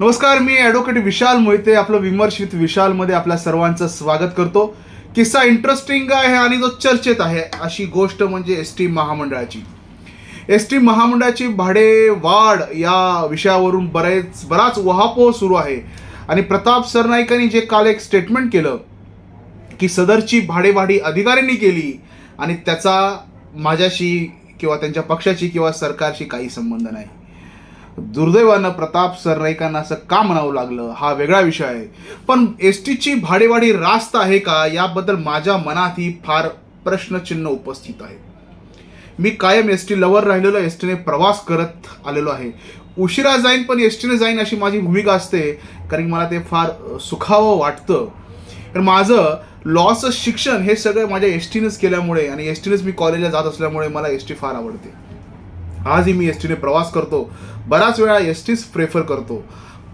नमस्कार मी ॲडव्होकेट विशाल मोहिते आपलं विमर्श विथ विशालमध्ये आपल्या सर्वांचं स्वागत करतो. किस्सा इंटरेस्टिंग आहे आणि जो चर्चेत आहे. अशी गोष्ट म्हणजे एस टी महामंडळाची. एस टी महामंडळाची भाडे वाढ या विषयावरून बरेच बराच वहापोह सुरू आहे. आणि प्रताप सरनाईकांनी जे काल एक स्टेटमेंट केलं की सदरची भाडेवाढी अधिकाऱ्यांनी केली आणि त्याचा माझ्याशी किंवा त्यांच्या पक्षाशी किंवा सरकारशी काही संबंध नाही. दुर्दैवानं प्रताप सरनाईकांना असं का म्हणावं लागलं? हा वेगळा विषय आहे. पण एस टीची भाडेवाढी रास्त आहे का? याबद्दल माझ्या मनात ही फार प्रश्नचिन्ह उपस्थित आहे. मी कायम एस टी लवर राहिलेलो एस टीने प्रवास करत आलेलो आहे. उशिरा जाईन पण एस टीने जाईन अशी माझी भूमिका असते कारण मला ते फार सुखावं वाटतं. तर माझं लॉचं शिक्षण हे सगळं माझ्या एस टीनेच केल्यामुळे आणि एस टीनेच मी कॉलेजला जात असल्यामुळे मला एस टी फार आवडते. आजही मी एस टीने प्रवास करतो. बऱ्याच वेळा एस टीच प्रेफर करतो.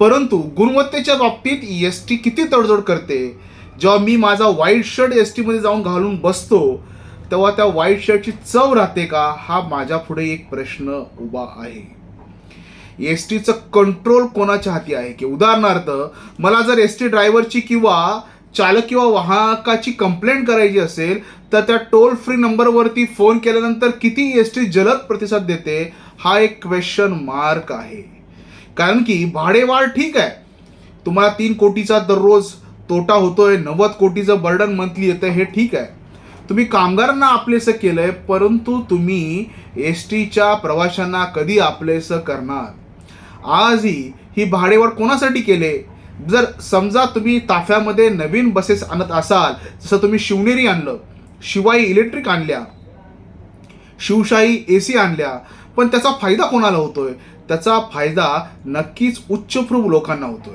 परंतु गुणवत्तेच्या बाबतीत एस टी किती तडजोड करते? जेव्हा मी माझा वाईट शर्ट एस टीमध्ये जाऊन घालून बसतो तेव्हा त्या वाईट शर्टची चव राहते का? हा माझ्या पुढे एक प्रश्न उभा आहे. एस टीचं कंट्रोल कोणाच्या हाती आहे? की उदाहरणार्थ मला जर एस टी ड्रायव्हरची किंवा चालक किंवा वाहकाची कंप्लेंट करायची असेल तर त्या टोल फ्री नंबरवरती फोन केल्यानंतर किती एस टी जलद प्रतिसाद देते हा एक क्वेश्चन मार्क आहे. कारण की भाडेवाढ ठीक आहे. तुम्हाला तीन कोटीचा दररोज तोटा होतोय नव्वद कोटीचं बर्डन मंथली येतं हे ठीक आहे. तुम्ही कामगारांना आपलेसं केलं आहे परंतु तुम्ही एस टीच्या प्रवाशांना कधी आपलेसं करणार? आजही ही भाडेवाढ कोणासाठी केले? जर समजा तुम्ही ताफ्यामध्ये नवीन बसेस आणत असाल जसं तुम्ही शिवनेरी आणलं शिवाई इलेक्ट्रिक आणल्या शिवशाही ए सी आणल्या पण त्याचा फायदा कोणाला होतोय? त्याचा फायदा नक्कीच उच्चभ्रू लोकांना होतोय.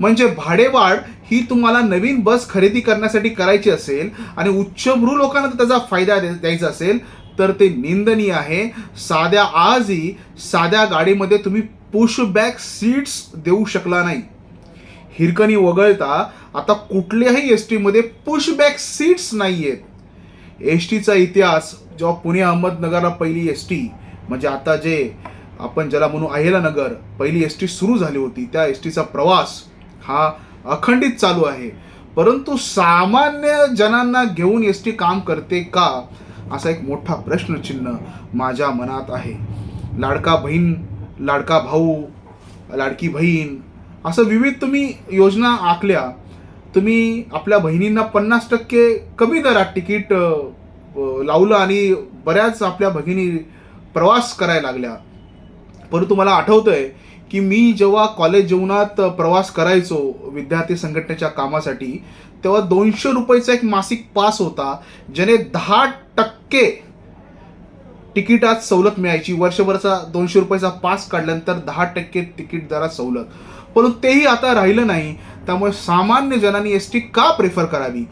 म्हणजे भाडेवाढ ही तुम्हाला नवीन बस खरेदी करण्यासाठी करायची असेल आणि उच्चभ्रू लोकांना त्याचा फायदा द्यायचा असेल तर ते निंदनीय आहे. साध्या आजही साध्या गाडीमध्ये तुम्ही पुश बॅक सीट्स देऊ शकला नाही. हिरकणी वगळता आता कुठल्याही एस टीमध्ये पुशबॅक सीट्स नाही आहेत एस टीचा इतिहास जेव्हा पुणे अहमदनगरला पहिली एस टी म्हणजे आता जे आपण ज्याला म्हणू अहिलानगर पहिली एस टी सुरू झाली होती त्या एस टीचा प्रवास हा अखंडित चालू आहे. परंतु सामान्य जनांना घेऊन एस टी काम करते का? असा एक मोठा प्रश्नचिन्ह माझ्या मनात आहे. लाडका बहीण लाडका भाऊ लाडकी बहीण असं विविध तुम्ही योजना आखल्या तुम्ही आपल्या बहिणींना पन्नास टक्के कमी दरात तिकीट लावलं आणि बऱ्याच आपल्या भगिनी प्रवास करायला लागल्या. परंतु मला आठवतंय की मी जेव्हा कॉलेज जीवनात प्रवास करायचो विद्यार्थी संघटनेच्या कामासाठी तेव्हा दोनशे रुपयेचा एक मासिक पास होता ज्याने दहा टक्के तिकिटात सवलत मिळायची. वर्षभराचा दोनशे रुपयाचा पास काढल्यानंतर दहा टक्के तिकीट दरात सवलत. परंतु तेही आता राहिलं नाही. त्यामुळे सामान्य जनांनी एस टी का प्रेफर करावी?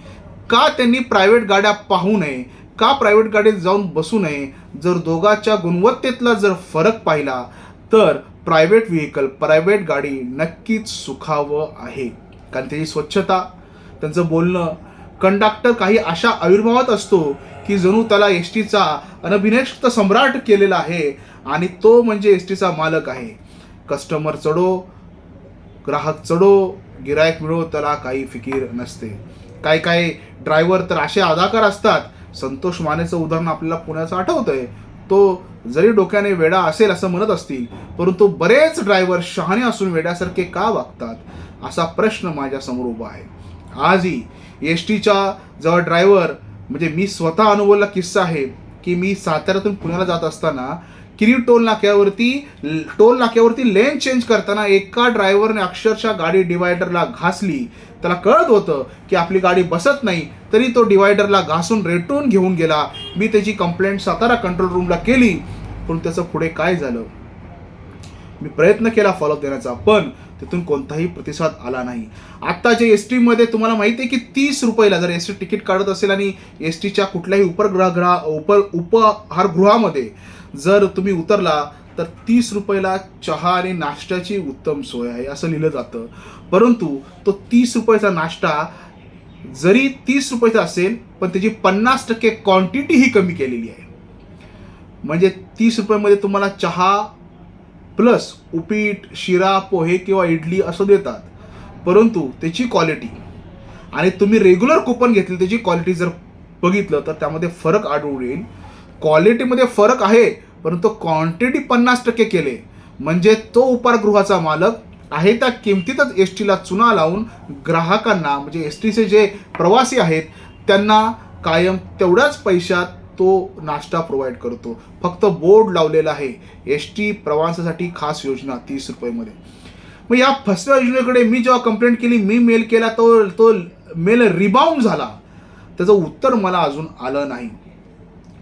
का त्यांनी प्रायव्हेट गाड्या पाहू नये? का प्रायव्हेट गाडीत जाऊन बसू नये? जर दोघाच्या गुणवत्तेतला जर फरक पाहिला तर प्रायव्हेट व्हेकल प्रायव्हेट गाडी नक्कीच सुखावं आहे. कारण त्याची स्वच्छता त्यांचं बोलणं कंडक्टर काही अशा आविर्भावात असतो की जणू त्याला एस टीचा अनभिनेष्ट सम्राट केलेला आहे आणि तो म्हणजे एस टीचा मालक आहे. कस्टमर चढो ग्राहक चढो गिरायक मिळो त्याला काही फिकीर नसते. काही काही ड्रायव्हर तर असे अदाकार असतात. संतोष मानेचं उदाहरण आपल्याला पुण्याचं आठवतंय. तो जरी डोक्याने वेडा असेल असं म्हणत असतील परंतु बरेच ड्रायव्हर शहाणे असून वेड्यासारखे का वागतात? असा प्रश्न माझ्यासमोर उभा आहे. आजही एस टीच्या जवळ ड्रायव्हर म्हणजे मी स्वतः अनुभवला किस्सा आहे की मी साताऱ्यातून पुण्याला जात असताना किरी टोल नाक्यावरती टोल नाक्यावरती लेन चेंज करताना एका ड्रायव्हरने अक्षरशः गाडी डिवायडरला घासली. त्याला कळत होतं की आपली गाडी बसत नाही तरी तो डिवायडरला घासून रेटून घेऊन गेला. मी त्याची कंप्लेंट सातारा कंट्रोल रूमला केली. पण त्याचं पुढे काय झालं? मी प्रयत्न केला फॉलोअप देण्याचा पण तिथून कोणताही प्रतिसाद आला नाही. आता जे एस टीमध्ये तुम्हाला माहिती आहे की तीस रुपयाला जर एस टी तिकीट काढत असेल आणि एस टीच्या कुठल्याही उपग्रह उप उपहारगृहामध्ये जर तुम्ही उतरला तर तीस रुपयाला चहा आणि नाश्त्याची उत्तम सोय आहे असं लिहिलं जातं. परंतु तो तीस रुपयाचा नाश्ता जरी तीस रुपयाचा असेल पण त्याची पन्नास टक्के क्वांटिटी ही कमी केलेली आहे. म्हणजे तीस रुपयामध्ये तुम्हाला चहा प्लस उपीट शिरा पोहे किंवा इडली असं देतात. परंतु त्याची क्वालिटी आणि तुम्ही रेग्युलर कुपन घेतली त्याची क्वालिटी जर बघितलं तर त्यामध्ये फरक आढळून येईल. क्वालिटीमध्ये फरक आहे परंतु क्वांटिटी पन्नास टक्के केले. म्हणजे तो उपारगृहाचा मालक आहे त्या किमतीतच एस टीला चुना लावून ग्राहकांना म्हणजे एस टीचे जे प्रवासी आहेत त्यांना कायम तेवढ्याच पैशात तो नाश्ता प्रोव्हाइड करतो. फक्त बोर्ड लावलेला आहे एस टी प्रवासासाठी खास योजना तीस रुपयेमध्ये. मग या फसव्या योजनेकडे मी जेव्हा कंप्लेंट केली मी मेल केला तो तो मेल रिबाउंड झाला. त्याचं उत्तर मला अजून आलं नाही.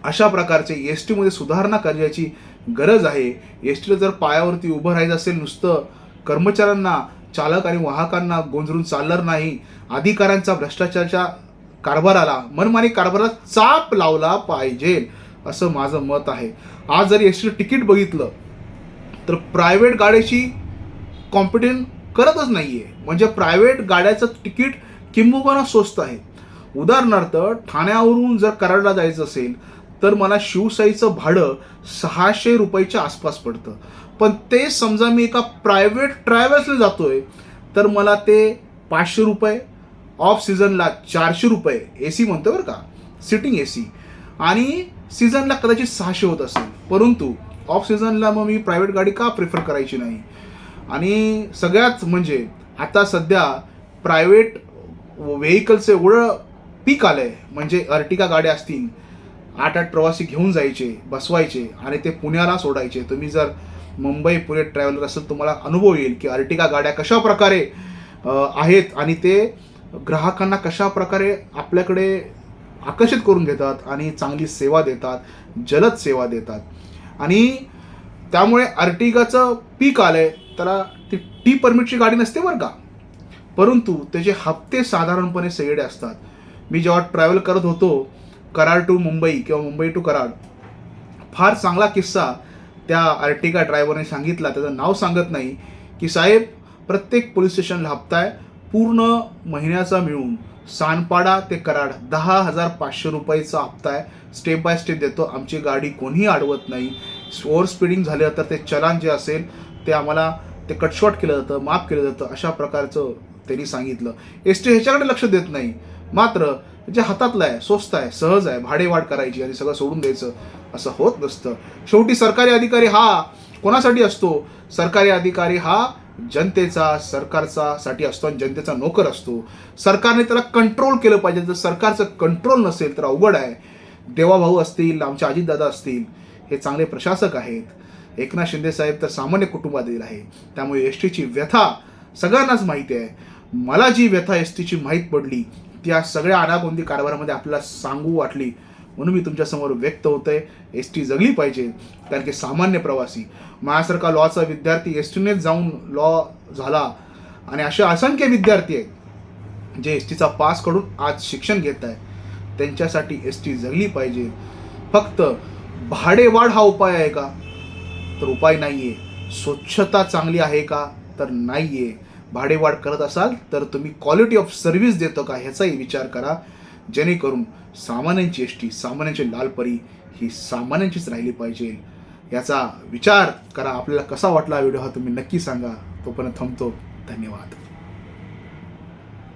अशा प्रकारचे एस टीमध्ये सुधारणा करण्याची गरज आहे. एस टीला जर पायावरती उभं राहायचं असेल नुसतं कर्मचाऱ्यांना चालक आणि वाहकांना गोंधळून चालणार नाही. अधिकाऱ्यांचा भ्रष्टाचाराच्या कारभाराला मनमानी कारभाराला चाप लावला पाहिजे असं माझं मत आहे. आज जर एस टीचं तिकीट बघितलं तर प्रायव्हेट गाड्याची कॉम्पिटिशन करतच नाही आहे म्हणजे प्रायव्हेट गाड्याचं तिकीट किंबहुना स्वस्त आहे. उदाहरणार्थ ठाण्यावरून जर कराडला जायचं असेल तर मला शिवसाईचं भाडं सहाशे रुपयाच्या आसपास पडतं. पण ते समजा मी एका प्रायव्हेट ट्रॅव्हल्सला जातोय तर मला ते पाचशे रुपये ऑफ सीझनला चारशे रुपये ए सी म्हणतो बरं का सिटिंग ए सी आणि सीझनला कदाचित सहाशे होत असेल. परंतु ऑफ सीझनला मग मी प्रायव्हेट गाडी का प्रिफर करायची नाही? आणि सगळ्यात म्हणजे आता सध्या प्रायव्हेट व्हेकलचं एवढं पीक आलं आहे म्हणजे अर्टिका गाड्या असतील आठ आठ प्रवासी घेऊन जायचे बसवायचे आणि ते पुण्याला सोडायचे. तुम्ही जर मुंबई पुणे ट्रॅव्हलर असेल तुम्हाला अनुभव येईल की अर्टिका गाड्या कशा प्रकारे आहेत आणि ते ग्राहकांना कशा प्रकारे आपल्याकडे आकर्षित करून घेतात आणि चांगली सेवा देतात जलद सेवा देतात. आणि त्यामुळे अर्टिगाचं पीक आलंय त्याला ती टी परमिटची गाडी नसते बरं का? परंतु त्याचे हप्ते साधारणपणे सगळे असतात. मी जेव्हा ट्रॅव्हल करत होतो कराड टू मुंबई किंवा मुंबई टू कराड फार चांगला किस्सा त्या आर्टिका ड्रायव्हरने सांगितला. त्याचं नाव सांगत नाही की साहेब प्रत्येक पोलीस स्टेशनला हप्ता आहे पूर्ण महिन्याचा मिळून सानपाडा ते कराड दहा हजार पाचशे रुपयाचा हप्ता आहे स्टेप बाय स्टेप देतो आमची गाडी कोणीही अडवत नाही. ओव्हर स्पीडिंग झालं तर ते चलान जे असेल ते आम्हाला ते कटशॉट केलं जातं माफ केलं जातं अशा प्रकारचं त्यांनी सांगितलं. एस टी ह्याच्याकडे लक्ष देत नाही. मात्र जे हातातलं आहे स्वस्त आहे सहज आहे भाडेवाढ करायची आणि सगळं सोडून द्यायचं असं होत नसतं. शेवटी सरकारी अधिकारी हा कोणासाठी असतो? सरकारी अधिकारी हा जनतेचा सरकारचा साठी असतो आणि जनतेचा नोकर असतो. सरकारने त्याला कंट्रोल केलं पाहिजे. जर सरकारचं कंट्रोल नसेल तर अवघड आहे. देवाभाऊ असतील आमचे अजितदादा असतील हे चांगले प्रशासक आहेत. एकनाथ शिंदे साहेब तर सामान्य कुटुंबातील आहे. त्यामुळे एस टीची व्यथा सगळ्यांनाच माहिती आहे. मला जी व्यथा एस टीची माहीत पडली त्या सगळ्या अनागोंदी कारभारामध्ये आपल्याला सांगू वाटली म्हणून मी तुमच्यासमोर व्यक्त होतंय. एस टी जगली पाहिजे कारण की सामान्य प्रवासी. माझ्यासारखा लॉचा विद्यार्थी एस टीनेच जाऊन लॉ झाला. आणि असे असंख्य विद्यार्थी आहेत जे एस टीचा पास करून आज शिक्षण घेत आहे त्यांच्यासाठी एस टी जगली पाहिजे. फक्त भाडेवाढ हा उपाय आहे का? तर उपाय नाही आहे स्वच्छता चांगली आहे का? तर नाही आहे भाडेवाढ करत असाल तर तुम्ही क्वालिटी ऑफ सर्व्हिस देतो का ह्याचाही विचार करा. जेणेकरून सामान्यांची एस टी सामान्यांची लालपरी ही सामान्यांचीच राहिली पाहिजे. याचा विचार करा. आपल्याला कसा वाटला व्हिडिओ हा तुम्ही नक्की सांगा. तोपर्यंत थांबतो. धन्यवाद.